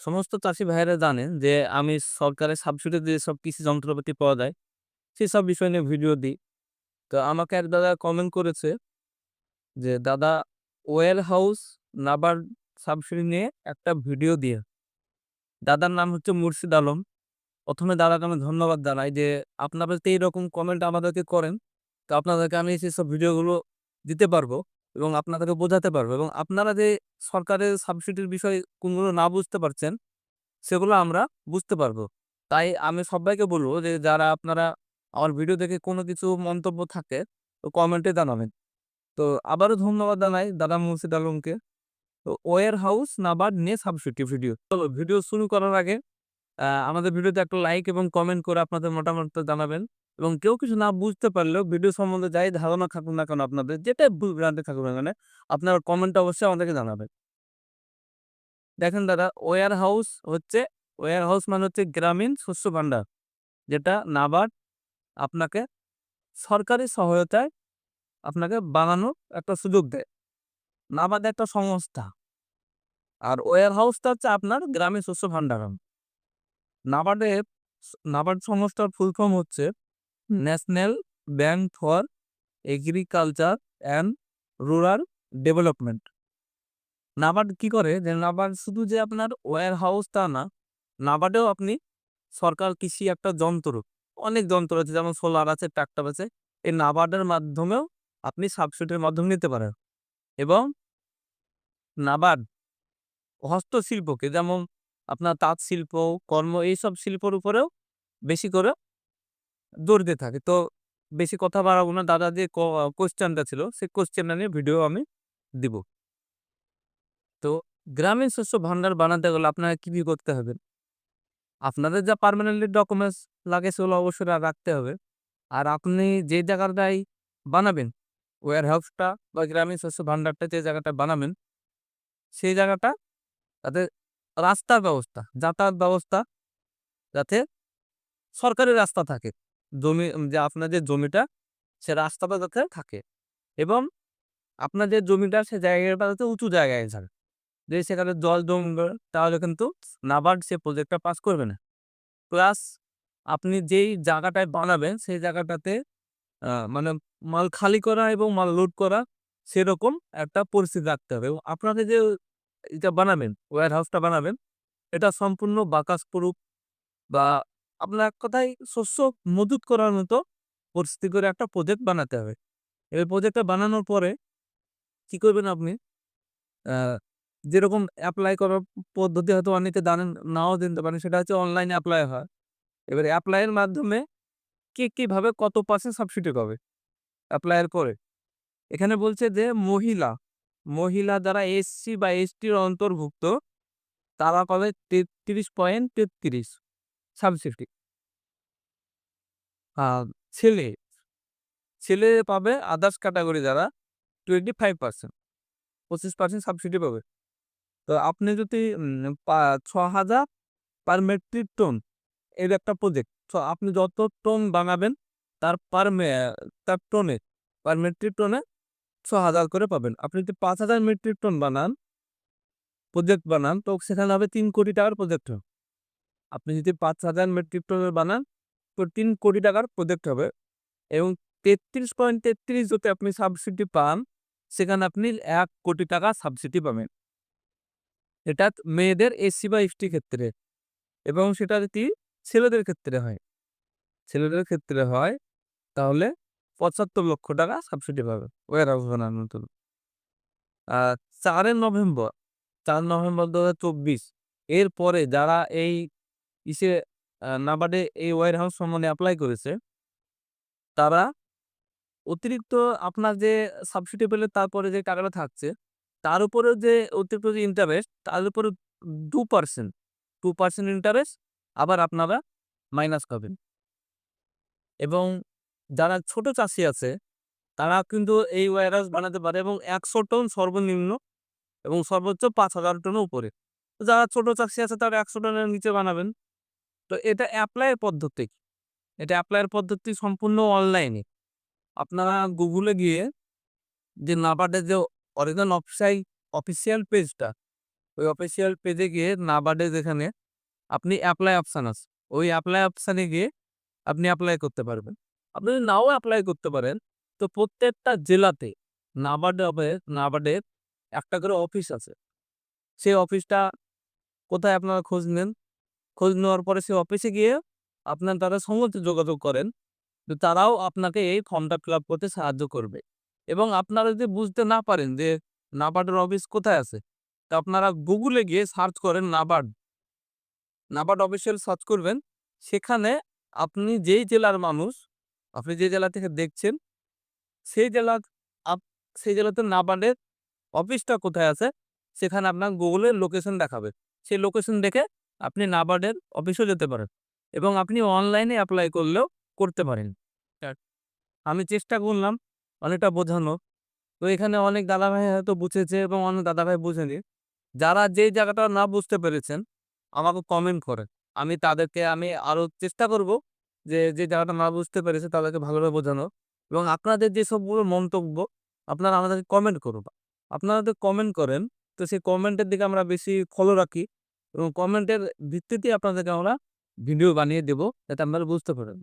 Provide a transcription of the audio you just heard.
সমস্ত চাষি ভাইয়েরা জানেন যে, আমি সরকারের সাবসিডি দিয়ে সব কৃষি যন্ত্রপাতি পাওয়া যায়। সেসব বিষয় নিয়ে ভিডিও দিই। তো আমাকে এক দাদা কমেন্ট করেছে যে, দাদা, ওয়েল হাউস নাবার সাবসিডি নিয়ে একটা ভিডিও দিয়ে। দাদার নাম হচ্ছে মুর্শিদ আলম। প্রথমে দাদাকে আমি ধন্যবাদ জানাই যে, আপনারা তো এইরকম কমেন্ট আমাদেরকে করেন, তো আপনাদেরকে আমি সেসব ভিডিওগুলো দিতে পারব। এবং আপনাদেরকে বোঝাতে পারব এবং আপনারা যে সরকারের সাবসিডির বিষয় কোনগুলো না বুঝতে পারছেন, সেগুলো আমরা বুঝতে পারব। তাই আমি সবাইকে বলব যে, যারা আপনারা আমার ভিডিও দেখে কোনো কিছু মন্তব্য থাকে, তো কমেন্টে জানাবেন। তো আবারও ধন্যবাদ জানাই দাদা মুর্শিদ আলমকে। তো ওয়ার হাউস নাবার নিয়ে সাবসিডি ভিডিও চলো ভিডিও শুরু করার আগে আমাদের ভিডিওতে একটা লাইক এবং কমেন্ট করে আপনাদের মতামত জানাবেন। এবং কেউ কিছু না বুঝতে পারলেও ভিডিও সম্বন্ধে যাই ধারণা থাকুক না কেন আপনাদের যেটা ভুল ভ্রান্তি থাকুক না কেন, আপনার কমেন্ট অবশ্যই আমাদেরকে জানাবেন। দেখেন দাদা ওয়ার হাউস হচ্ছে ওয়ার হাউস মানে হচ্ছে গ্রামীণ শস্য ভাণ্ডার, যেটা নাবার্ড আপনাকে সরকারি সহায়তায় আপনাকে বানানোর একটা সুযোগ দেয়। নাবাদ একটা সংস্থা, আর ওয়ার হাউসটা হচ্ছে আপনার গ্রামীণ শস্য ভাণ্ডারণ নাবার্ডের নাবার্ড সংস্থার ফুল ফর্ম হচ্ছে national bank for agriculture and rural development. NABARD কি করে? যে নাবার্ড শুধু যে আপনার ওয়ার হাউস তা না, নাবার্ডেও আপনি সরকার কৃষি একটা যন্ত্র, অনেক যন্ত্র আছে, যেমন সোলার আছে ট্রাক্টর আছে, এই নাবার্ডের মাধ্যমেও আপনি সাবসিডির মাধ্যমে নিতে পারেন। এবং নাবার্ড হস্তশিল্পকে, যেমন আপনার তাঁত শিল্প, কর্ম, এইসব শিল্পর উপরেও বেশি করে দিয়ে থাকে। তো বেশি কথা বাড়াবো না। দাদা যে কোশ্চেনটা ছিল, সেই কোশ্চেনটা নিয়ে ভিডিও আমি দিব। তো গ্রামীণ শস্য ভান্ডার বানাতে গেলে আপনাকে কী কী করতে হবে? আপনাদের যা পার্মানেন্টলি ডকুমেন্টস লাগে, সেগুলো অবশ্যই রাখতে হবে। আর আপনি যে জায়গাটায় বানাবেন ওয়ার হাউসটা বা গ্রামীণ শস্য ভান্ডারটা যে জায়গাটা বানাবেন, সেই জায়গাটা তাতে রাস্তার ব্যবস্থা, যাতায়াত ব্যবস্থা, যাতে সরকারি রাস্তা থাকে। জমি যে আপনার যে জমিটা, সে রাস্তাটা যাতে থাকে এবং আপনার যে জমিটা, সে জায়গাটা যাতে উঁচু জায়গায় থাকে যদি সেখানে জল জমবে, তাহলে কিন্তু নাবার্ড সে প্রজেক্টটা পাস করবে না। প্লাস আপনি যেই জায়গাটায় বানাবেন, সেই জায়গাটাতে মানে মাল খালি করা এবং মাল লোড করা, সেরকম একটা পরিস্থিতি রাখতে হবে। এবং আপনাকে যে এটা বানাবেন ওয়ার হাউসটা বানাবেন, এটা সম্পূর্ণ বাকাস প্রুফ বা আপনার এক কথায় শস্য মজুত করার মতো পরিস্থিতি করে একটা প্রজেক্ট বানাতে হবে। এবার প্রজেক্টটা বানানোর পরে কি করবেন আপনি? যেরকম অ্যাপ্লাই করার পদ্ধতি হয়তো অনেকে জানেন, নাও জানতে পারেন, সেটা হচ্ছে অনলাইনে অ্যাপ্লাই হয়। এবার অ্যাপ্লাইয়ের মাধ্যমে কে কীভাবে কত পার্সেন্ট সাবসিডি পাবে? অ্যাপ্লাইয়ের পরে। এখানে বলছে যে মহিলা মহিলা যারা এসসি বা এসটির অন্তর্ভুক্ত, তারা পাবে তেত্রিশ পয়েন্ট তেত্রিশ। সাবসিডি আর ছেলে ছেলে পাবে আদার্স ক্যাটাগরি যারা টোয়েন্টি ফাইভ পার্সেন্ট পঁচিশ পার্সেন্ট সাবসিডি পাবে। তো আপনি যদি ছ হাজার পার মেট্রিক টন এর একটা প্রজেক্ট তো আপনি যত টন বানাবেন, তার পার তার টনে পার মেট্রিক টনে ছ হাজার করে পাবেন। আপনি যদি পাঁচ হাজার মেট্রিক টন বানান প্রজেক্ট বানান, তো সেখানে হবে তিন কোটি টাকার প্রজেক্ট হবে আপনি যদি পাঁচ হাজার মেট্রিক টনের বানান, তো তিন কোটি টাকার প্রজেক্ট হবে। এবং তেত্রিশ পয়েন্ট তেত্রিশ যদি আপনি সাবসিডি পান, সেখানে আপনি এক কোটি টাকা সাবসিডি পাবেন। এটা মেয়েদের এসি বা এসটি ক্ষেত্রে। এবং সেটা যদি ছেলেদের ক্ষেত্রে হয়। ছেলেদের ক্ষেত্রে হয়, তাহলে পঁচাত্তর লক্ষ টাকা সাবসিডি পাবে ওয়ার হাউস বানানোর জন্য। চারের নভেম্বর, চার নভেম্বর দু হাজার চব্বিশ, এরপরে যারা এই ইসে নাবার্ডে এই ওয়ার হাউস সম্বন্ধে অ্যাপ্লাই করেছে। তারা অতিরিক্ত আপনার যে সাবসিডি পেলে তারপরে যে টাকাটা থাকছে, তার উপরে যে অতিরিক্ত যে ইন্টারেস্ট তার উপরে two percent two percent interest আবার আপনারা মাইনাস পাবেন। এবং যারা ছোট চাষি আছে, তারা কিন্তু এই ওয়ারহাউস বানাতে পারে এবং একশো টন সর্বনিম্ন এবং সর্বোচ্চ পাঁচ হাজার টনের উপরে। যারা ছোট চাষি আছে, তারা একশো টনের নিচে বানাবেন। তো এটা অ্যাপ্লাইয়ের পদ্ধতি। এটা অ্যাপ্লাইয়ের পদ্ধতি সম্পূর্ণ অনলাইনে আপনারা গুগলে গিয়ে যে নাবার্ডের যে অরিজিনাল অফিসাই অফিসিয়াল পেজটা ওই অফিসিয়াল পেজে গিয়ে নাবার্ডে যেখানে, আপনি অ্যাপ্লাই অপশন আছে। ওই অ্যাপ্লাই অপশানে গিয়ে আপনি অ্যাপ্লাই করতে পারবেন। আপনি যদি নাও অ্যাপ্লাই করতে পারেন, তো প্রত্যেকটা জেলাতে নাবার্ডে হবে নাবার্ডের একটা করে অফিস আছে। সেই অফিসটা কোথায় আপনারা খোঁজ নেন? খোঁজ নেওয়ার পরে সে অফিসে গিয়ে আপনার তারা সঙ্গে যোগাযোগ করেন। তো তারাও আপনাকে এই ফর্মটা ফিল আপ করতে সাহায্য করবে। এবং আপনারা যদি বুঝতে না পারেন যে নাবার্ডের অফিস কোথায় আছে, তা আপনারা গুগলে গিয়ে সার্চ করেন নাবার্ড নাবার্ড অফিসিয়াল সার্চ করবেন। সেখানে আপনি যেই জেলার মানুষ, আপনি যে জেলা থেকে দেখছেন, সেই জেলা, আপ, সেই জেলাতে নাবার্ডের অফিসটা কোথায় আছে, সেখানে আপনার গুগলের লোকেশন দেখাবে। সেই লোকেশন দেখে আপনি নাবার্ডের অফিসেও যেতে পারেন এবং আপনি অনলাইনে অ্যাপ্লাই করলেও করতে পারেন। আমি চেষ্টা করলাম অনেকটা বোঝানো তো এখানে অনেক দাদাভাই হয়তো বুঝেছে এবং অনেক দাদাভাই বুঝেনি। যারা যে জায়গাটা না বুঝতে পেরেছেন আমাকে কমেন্ট করে আমি তাদেরকে আমি আরও চেষ্টা করব যে যে জায়গাটা না বুঝতে পেরেছে তাদেরকে ভালোভাবে বোঝানো এবং আপনাদের যে সবগুলো মন্তব্য আপনারা আমাদেরকে কমেন্ট করুন। আপনারা যদি কমেন্ট করেন তো সেই কমেন্টের দিকে আমরা বেশি ফলো রাখি। এবং কমেন্টের ভিত্তিতে আপনাদেরকে আমরা ভিডিও বানিয়ে দেবো যাতে আপনারা বুঝতে পারেন।